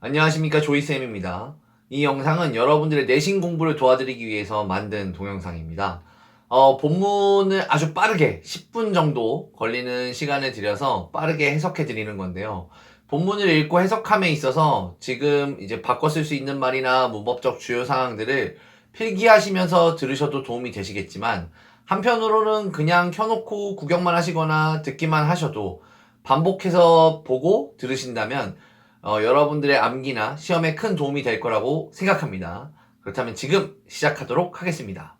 안녕하십니까 조이쌤입니다. 이 영상은 여러분들의 내신 공부를 도와드리기 위해서 만든 동영상입니다. 어, 본문을 아주 빠르게 10분 정도 걸리는 시간을 들여서 빠르게 해석해 드리는 건데요. 본문을 읽고 해석함에 있어서 지금 이제 쓸수 있는 말이나 문법적 주요 사항들을 필기하시면서 들으셔도 도움이 되시겠지만 한편으로는 그냥 켜놓고 구경만 하시거나 듣기만 하셔도 반복해서 보고 들으신다면 어, 여러분들의 암기나 시험에 큰 도움이 될 거라고 생각합니다. 그렇다면 지금 시작하도록 하겠습니다.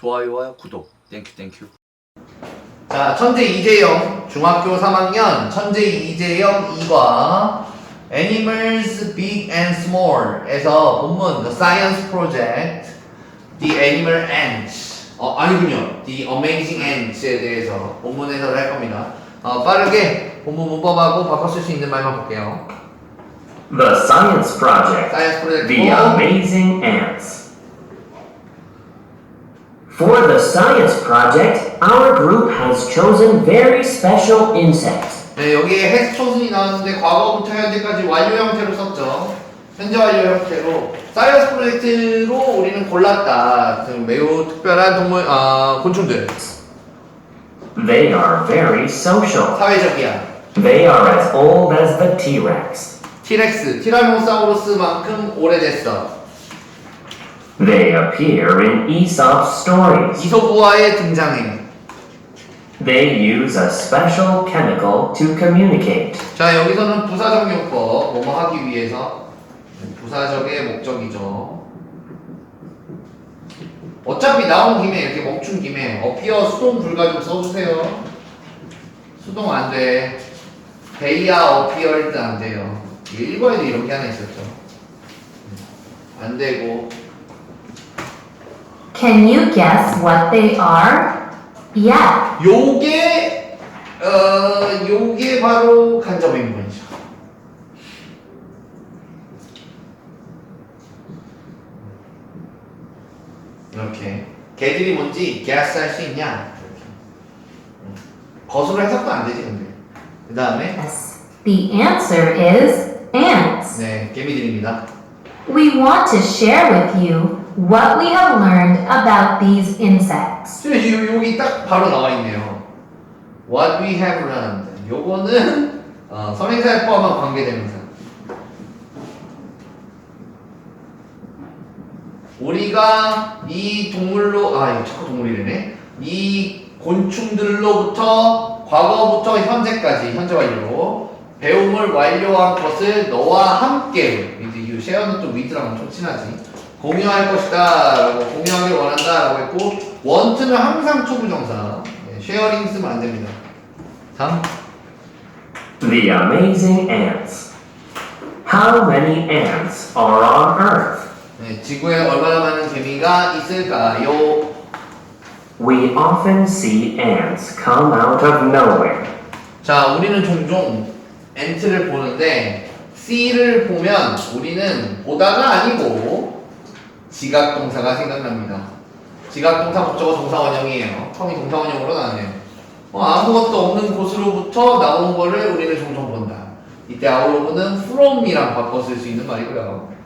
좋아요와 구독, 땡큐 땡큐. 자, 천재 이재영 중학교 3학년 천재 이재영 2과 Animals Big and Small에서 본문 The Science Project The Animal Ants 어 아니군요 The Amazing Ants에 대해서 본문 해설을 할 겁니다. 어, 빠르게 본문 문법하고 바꿔 쓸 수 있는 말만 볼게요. The Science Project. 사이언스 프로젝트 The Amazing Ants. For the Science Project, our group has chosen very special insects. 네, 여기에 해스 초순이 나왔는데 과거부터 현재까지 완료 형태로 썼죠. 현재 완료 형태로 사이언스 프로젝트로 우리는 골랐다. 그 매우 특별한 동물, 아 곤충들. They are very social. 사회적이야. They are as old as the T-Rex. 티렉스, 티라노사우루스만큼 오래됐어. They appear in Aesop's stories. 이소부화에 등장해. They use a special chemical to communicate. 자, 여기서는 부사적 요법, 뭐뭐 하기 위해서. 부사적의 목적이죠. 어차피 나온 김에, 이렇게 멈춘 김에, 어피어 수동 불가 좀 써주세요. 수동 안 돼. 베이아 어피어일드 안 돼요. 이게 일본에도 이런 게 하나 있었죠. 안 되고. Can you guess what they are? Yeah, 요게, 어, 요게 바로 간접인문 개들이 뭔지 guess 수 있냐? 음. 거수로 해석도 안 되지, 근데. 그 다음에, yes. The answer is ants. 네, 개미들입니다. We want to share with you what we have learned about these insects. 지금 요- 여기 딱 바로 나와 있네요. What we have learned. 요거는, 어, 선행사에 포함한 관계대명사. 우리가 이 동물로 아 이거 자꾸 동물이래네. 이 곤충들로부터 과거부터 현재까지 현재 완료로 배움을 완료한 것을 너와 함께 이제 이 쉐어는 또 위드랑 엄청 친하지. 공유할 것이다 라고 공유하길 원한다 라고 했고 원트는 항상 초부정사. 네, 쉐어링 쓰면 안 됩니다. 다음. The Amazing Ants. How many ants are on Earth? 네, 지구에 얼마나 많은 개미가 있을까요? We often see ants come out of nowhere. 자, 우리는 종종 엔트를 보는데 C를 보면 우리는 보다가 아니고 지각 동사가 생각납니다. 지각 동사 목적어 동사 원형이에요. 텀이 동사 원형으로 나왔네요. 어, 아무것도 없는 곳으로부터 나오는 거를 우리는 종종 본다. 이때 아울러보는 from이랑 바꿔 쓸 수 있는 말이고요.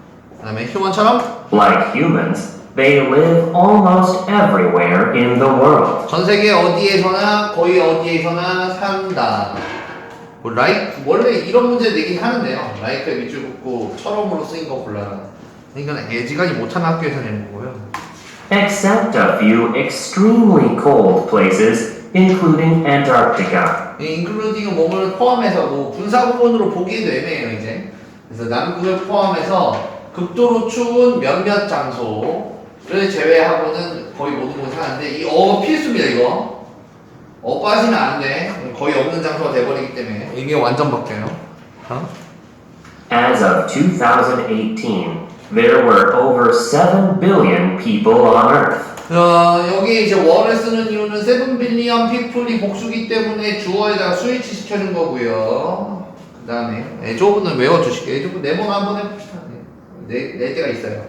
그 다음에 휴먼처럼 Like humans, they live almost everywhere in the world. 전 세계 어디에서나 거의 어디에서나 산다. 뭐 라이크 원래 이런 문제 내긴 하는데요. 라이크에 밑줄 긋고 처럼으로 쓰인 거 골라라. 이건 애지간히 못하는 학교에서 내는 거고요. Except a few extremely cold places, including Antarctica. 이 인클루딩은 몸을 포함해서 뭐 분사 구문으로 보기에도 애매해요 이제. 그래서 남극을 포함해서 극도로 추운 몇몇 장소를 제외하고는 거의 모든 곳이 사는데 이 어 필수입니다 이거. 어 빠지면 안 돼. 거의 없는 장소가 돼버리기 때문에 이게 완전 바뀌어요. 어? As of 2018, there were over 7 billion people on Earth. 어, 여기 이제 월을 쓰는 이유는 세븐 빌리언 피플이 복수기 때문에 주어에다가 스위치 시켜준 거고요. 그 다음에 에조브는 외워주실게요. 에조브 네번 한번 해봅시다. 네, 네, 네 때가 있어요.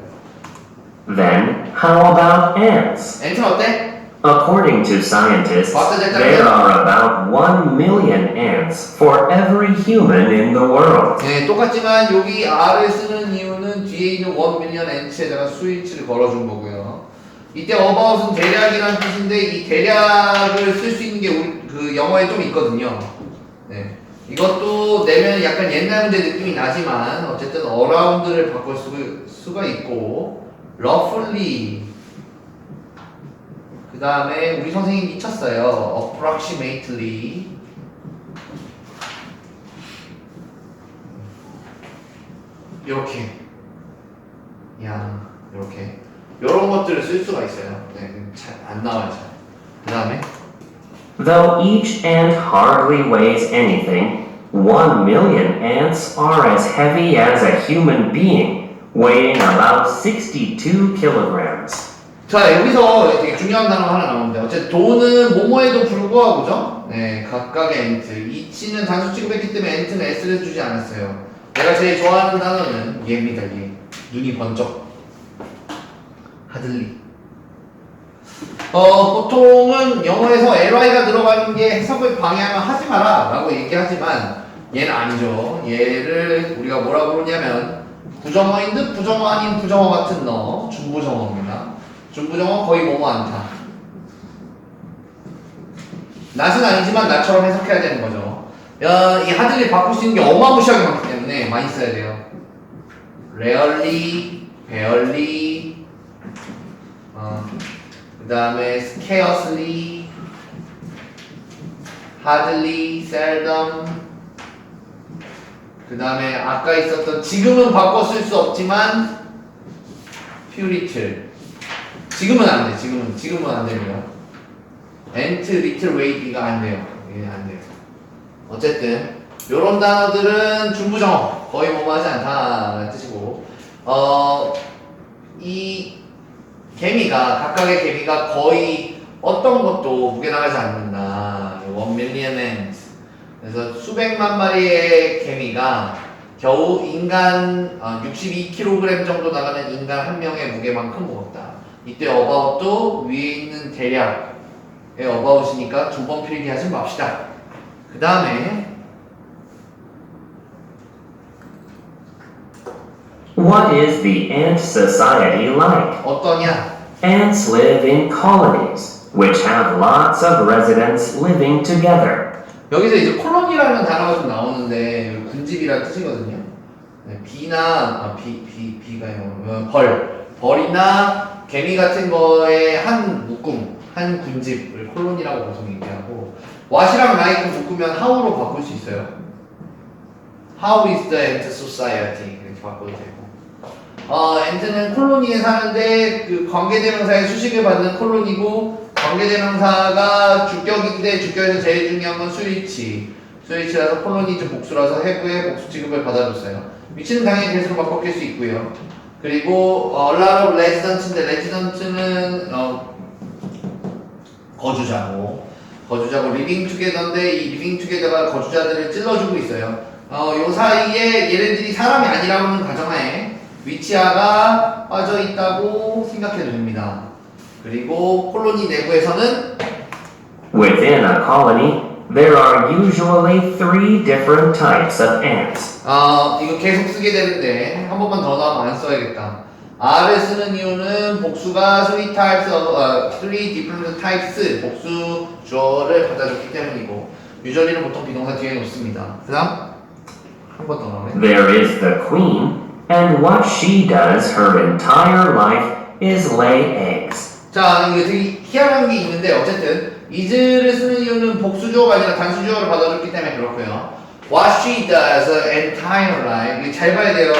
Then, how about ants? 엔트 어때? According to scientists, there are about 1 million ants for every human in the world. 네, 똑같지만 여기 R을 쓰는 이유는 뒤에 있는 1 밀리언 엔치에다가 스위치를 걸어준 거고요. 이때 about은 대략이라는 뜻인데 이 대략을 쓸 수 있는 게 그 영어에 좀 있거든요. 네. 이것도 내면 약간 옛날 문제 느낌이 나지만 어쨌든 around를 바꿀 수, 수가 있고 roughly 그 다음에 우리 선생님 미쳤어요. approximately 이렇게 야 이렇게 이런 것들을 쓸 수가 있어요. 네, 잘 안 나와요. 잘. 그 다음에 Though each ant hardly weighs anything, 1 million ants are as heavy as a human being, weighing about 62 kilograms. 자 여기서 되게 중요한 단어가 하나 나오는데 어쨌든 도는 뭐뭐에도 불구하고죠. 네 각각의 엔트 이치는 단수 취급했기 때문에 엔트는 s를 주지 않았어요. 내가 제일 좋아하는 단어는 얘입니다. 얘 눈이 번쩍 하들리. 어 보통은 영어에서 ly가 들어가는 게 해석을 방해하면 하지 마라 라고 얘기하지만 얘는 아니죠. 얘를 우리가 뭐라고 부르냐면 부정어인 듯 부정어 아닌 부정어 같은 너 중부정어입니다. 중부정어 거의 뭐뭐 않다. 낫은 아니지만 나처럼 해석해야 되는 거죠. 야, 이 하드를 바꿀 수 있는 게 어마무시하게 많기 때문에 많이 써야 돼요. rarely, barely, 어, 그 다음에 scarcely, hardly, seldom, 그 다음에 아까 있었던 지금은 쓸수 없지만 purital 지금은 안 돼. 지금은 지금은 안 됩니다. ant, little, wait가 안 돼요. 이게 안 돼요. 어쨌든 요런 단어들은 중부정어 거의 뭐뭐하지 않다라는 뜻이고 어 이 개미가 각각의 개미가 거의 어떤 것도 무게 나가지 않는다. 원 밀리언 앤 그래서 수백만 마리의 개미가 겨우 인간 62kg 정도 나가는 인간 한 명의 무게만큼 무겁다. 이때 어바웃도 위에 있는 대략의 어바웃이니까 두 번 필기하지 맙시다. 그 다음에 What is the ant society like? 어떠냐? Ants live in colonies, which have lots of residents living together. 여기서 이제 콜로니라는 단어가 좀 나오는데 군집이라는 뜻이거든요. 네, 비나 아, 비, 비, 비가 어, 벌 벌이나 개미 같은 거의 한 묶음 한 군집을 콜로니라고 보통 얘기하고 왓이랑 like 묶으면 how로 바꿀 수 있어요. How is the ant society 이렇게 바꿔도 되고 어, 엔트는 콜로니에 사는데 그 관계대명사의 수식을 받는 콜로니고 관계대명사가 주격인데 주격에서 제일 중요한 건 스위치. 스위치라서 콜로니즈 복수라서 해부의 복수 취급을 받아줬어요. 위치는 당연히 대수로 바꿔 낄 수 있고요. 그리고 어, lot of residents인데 residents는 어, 거주자고. 거주자고 living together인데 이 living together가 거주자들을 찔러주고 있어요. 어, 요 사이에 얘네들이 사람이 아니라는 가정하에 위치아가 빠져 있다고 생각해도 됩니다. 그리고 콜로니 내부에서는 Within a colony, there are usually three different types of ants. 아 이거 계속 쓰게 되는데 한 번만 더 나오면 안 써야겠다. R을 쓰는 이유는 복수가 three types of 어, three different types 복수 주어를 받아줬기 때문이고 유저리는 보통 비동사 뒤에 놓습니다. 그다음 한 번 더 나오네. There is the queen, and what she does her entire life is lay eggs. 자, 이거 되게 희한한 게 있는데 어쨌든 is를 쓰는 이유는 복수주어가 아니라 단수주어를 받아줬기 때문에 그렇고요. What she does entire life 이게 잘 봐야 돼요.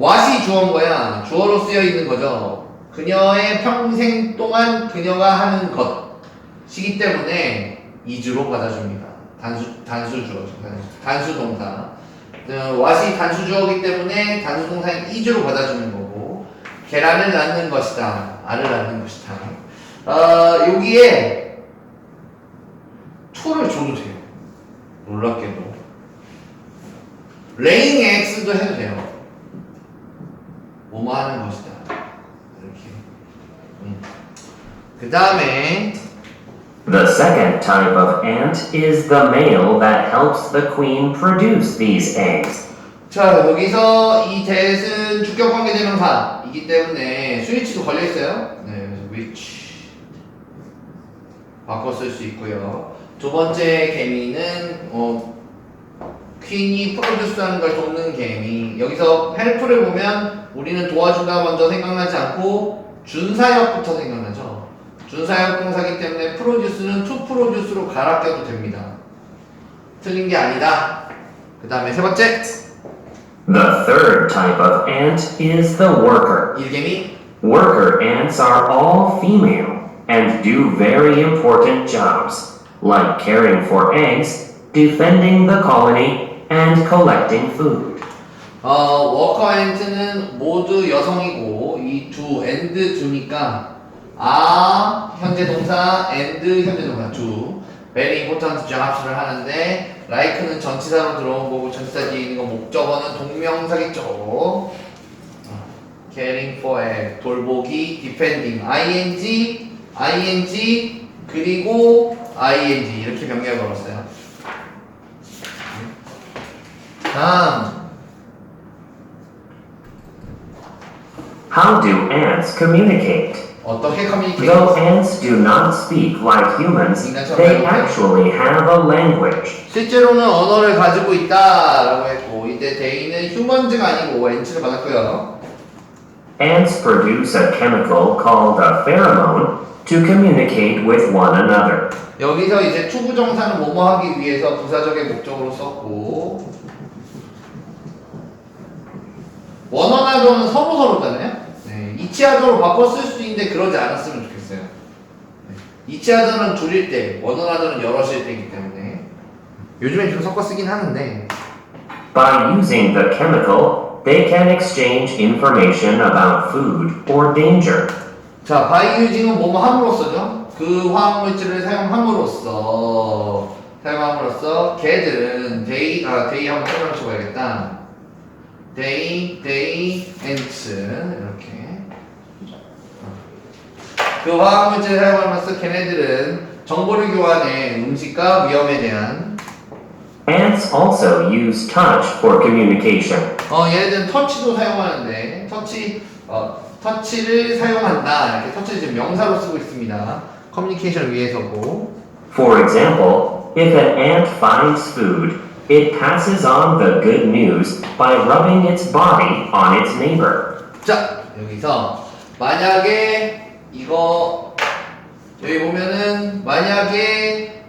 what이 주어인 거야. 주어로 쓰여 있는 거죠. 그녀의 평생 동안 그녀가 하는 것이기 때문에 is로 받아줍니다. 단수 단수 주어죠. 단수 동사. 어, what이 단수주어이기 때문에 단수 동사인 is로 받아주는 거고 계란을 낳는 것이다. 알을 낳는 것이다. 어, 여기에 to를 줘도 돼요. 놀랍게도. laying eggs도 해도 돼요. 뭐뭐 하는 것이다. 이렇게. 음. 그그 다음에 The second type of ant is the male that helps the queen produce these eggs. 자 여기서 이 that은 주격 관계 대명사이기 때문에 스위치도 걸려 있어요. 네, which 바꿔 쓸 수 있고요. 두 번째 개미는 어 퀸이 프로듀스하는 걸 돕는 개미. 여기서 헬프를 보면 우리는 도와준다 먼저 생각나지 않고 준사역부터 생각나죠. 준사역 동사기 때문에 프로듀스는 투 프로듀스로 갈아 껴도 됩니다. 틀린 게 아니다. 그 다음에 세 번째 The third type of ant is the worker. 일개미 Worker ants are all female and do very important jobs, like caring for eggs, defending the colony, and collecting food. 어, 워커 앤트는 모두 여성이고 이 두 앤드 두니까 아 현재 동사 앤드 현재 동사 두 very important jobs를 하는데 like는 전치사로 들어온 거고 전치사 뒤에 있는 거 목적어는 동명사겠죠 어, caring for egg 돌보기 defending ing ing 그리고 ing 이렇게 병렬 걸었어요 다음 How do ants communicate? 어떻게 커뮤니케이션 Though ants do not speak like humans, they actually have a language. 실제로는 언어를 가지고 있다라고 했고 이때 데이는 휴먼즈가 아니고 엔치를 받았고요. Ants produce a chemical called a pheromone to communicate with one another. 여기서 이제 투부정사는 뭐뭐 하기 위해서 부사적의 목적으로 썼고 원어나 도는 서로 서로잖아요. 네, 이치하도로 바꿔 쓸수 있는데 그러지 않았으면 좋겠어요. 네, 이치하도는 둘일 때, 원어나도는 여럿일 때이기 때문에 요즘엔 좀 섞어 쓰긴 하는데 By using the chemical, they can exchange information about food or danger. 자, 바이유징은 뭐뭐 함으로써죠? 그 화학물질을 사용함으로써 사용함으로써 걔들은 데이 아 데이 한번 설명 쳐봐야겠다. 데이 데이 엔츠 이렇게 그 화학물질을 사용하면서 걔네들은 정보를 교환해 음식과 위험에 대한 Ants also use touch for communication. 어 얘네들은 터치도 사용하는데 터치 어 터치를 사용한다 이렇게 터치를 지금 명사로 쓰고 있습니다 커뮤니케이션을 위해서고 For example, if an ant finds food, it passes on the good news by rubbing its body on its neighbor. 자 여기서 만약에 이거 여기 보면은 만약에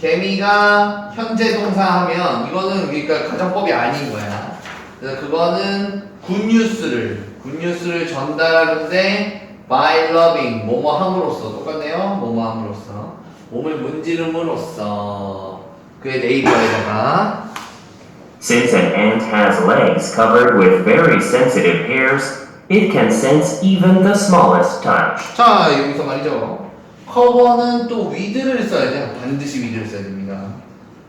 개미가 현재 동사 하면 이거는 그러니까 가정법이 아닌 거야. 그래서 그거는 굿뉴스를 굿뉴스를 전달하는데 by loving 뭐뭐 함으로써 똑같네요. 뭐뭐 함으로써. 몸을 문지름으로써. 그의 네이버에다가. Since an ant has legs covered with very sensitive hairs, it can sense even the smallest touch. 자 여기서 말이죠. 커버는 또 위드를 써야 돼요. 반드시 위드를 써야 됩니다.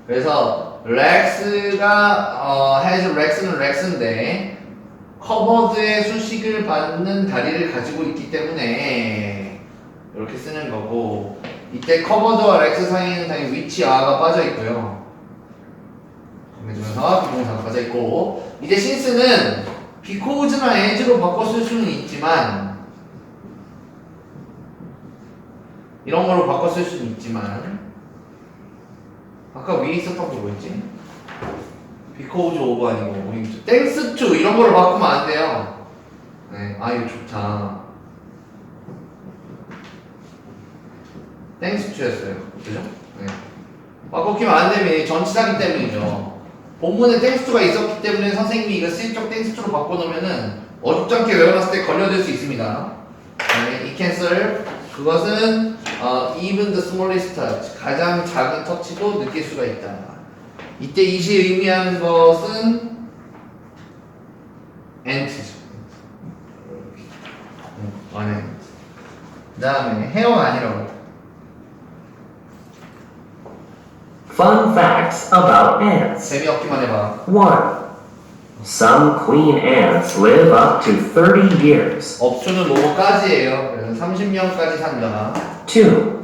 그래서 렉스가 어 has 렉스는 렉스인데 커버드의 수식을 받는 다리를 가지고 있기 때문에 이렇게 쓰는 거고 이때 커버드와 렉스 사이에는 당연히 위치 아가 빠져 있고요. 정해주면서 비동사가 빠져 있고 이제 신스는 비코즈나 에즈로 바꿔 쓸 수는 있지만 이런 걸로 바꿔 쓸 수는 있지만 아까 위에 있었던 게 뭐였지? 비코즈 오브 아니고 우리 땡스 투 이런 걸로 바꾸면 안 돼요 네, 아 이거 좋다 땡스 투였어요 그죠? 네. 바꾸기면 안 되면 전치사기 때문이죠 본문에 땡스 투가 있었기 때문에 선생님이 이거 슬쩍 땡스 투로 바꿔놓으면은 어줍잖게 외워놨을 때 걸려들 수 있습니다 네, 이 캔슬 그것은 어, even the smallest touch 가장 작은 터치도 느낄 수가 있다. 이때 이시 의미하는 것은 ant죠. 안에. 그 다음에 헤어가 아니라고. Fun facts about ants. 재미없기만 해봐. 1. Some queen ants live up to 30 years. 업수는 뭐뭐까지예요. 그래서 30년까지 산다. 2.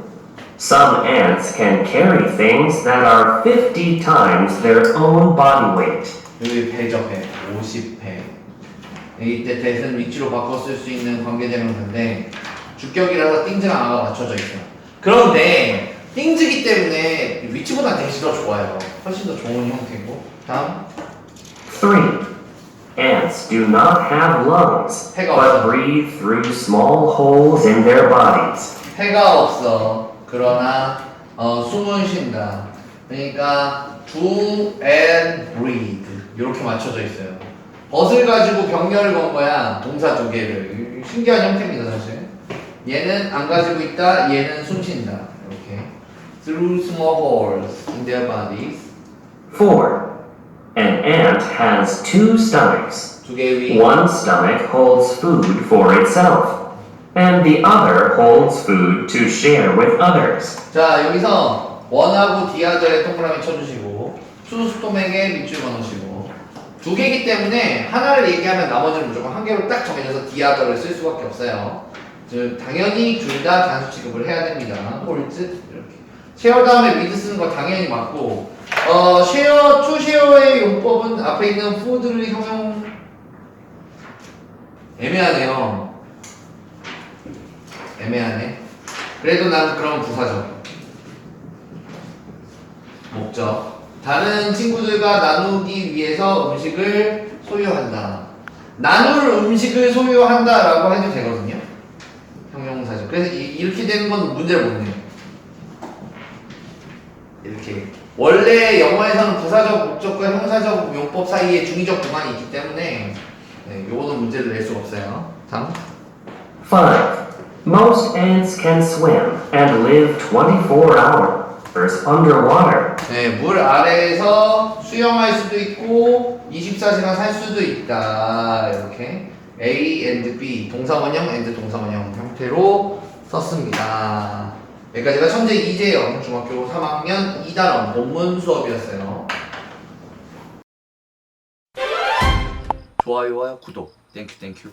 Some ants can carry things that are 50 times their own body weight. 여기 배죠 배 50배 이때 대는 위치로 바꿔 쓸 수 있는 관계대명사인데 주격이라서 띵즈가 아가 맞춰져 있어요 그런데 띵즈기 때문에 위치보다 대시 더 좋아요. 훨씬 더 좋은 형태고. 다음. 3. Ants do not have lungs, 해가 but 없어. breathe through small holes in their bodies. 해가 없어. 그러나 어, 숨을 쉰다. 그러니까 do and breathe. 이렇게 맞춰져 있어요. 벗을 가지고 병렬을 건 거야. 동사 두 개를. 신기한 형태입니다 사실. 얘는 안 가지고 있다. 얘는 숨 쉰다 through small holes in their bodies 4. An ant has two stomachs. 두개위 One stomach holds food for itself, and the other holds food to share with others. 자 여기서 원하고 디아들의 동그라미 쳐주시고 투스톰에게 밑줄 그어놓으시고 두 개이기 때문에 하나를 얘기하면 나머지는 무조건 한 개로 딱 정해져서 디아더를 쓸 수밖에 없어요 즉 당연히 둘 다 단수 취급을 해야 됩니다 홀즈 이렇게 쉐어 다음에 미드 쓰는 거 당연히 맞고 어 쉐어 투 쉐어의 용법은 앞에 있는 푸드를 형용 애매하네요. 애매하네. 그래도 난 그럼 부사적 목적 다른 친구들과 나누기 위해서 음식을 소유한다. 나눌 음식을 소유한다 라고 해도 되거든요. 형용사죠. 그래서 이, 이렇게 되는 건 문제를 못 내요 이렇게 원래 영어에서는 부사적 목적과 형사적 용법 사이에 중의적 구간이 있기 때문에 네, 요거는 문제를 낼 수가 없어요 다음 5. Most ants can swim and live 24 hours underwater. 네, 물 아래에서 수영할 수도 있고 24시간 살 수도 있다. 이렇게 A and B 동사원형 and 동사원형 형태로 썼습니다. 여기까지가 천재 이재영 중학교 3학년 2단원 본문 수업이었어요. 좋아요와 구독 땡큐 땡큐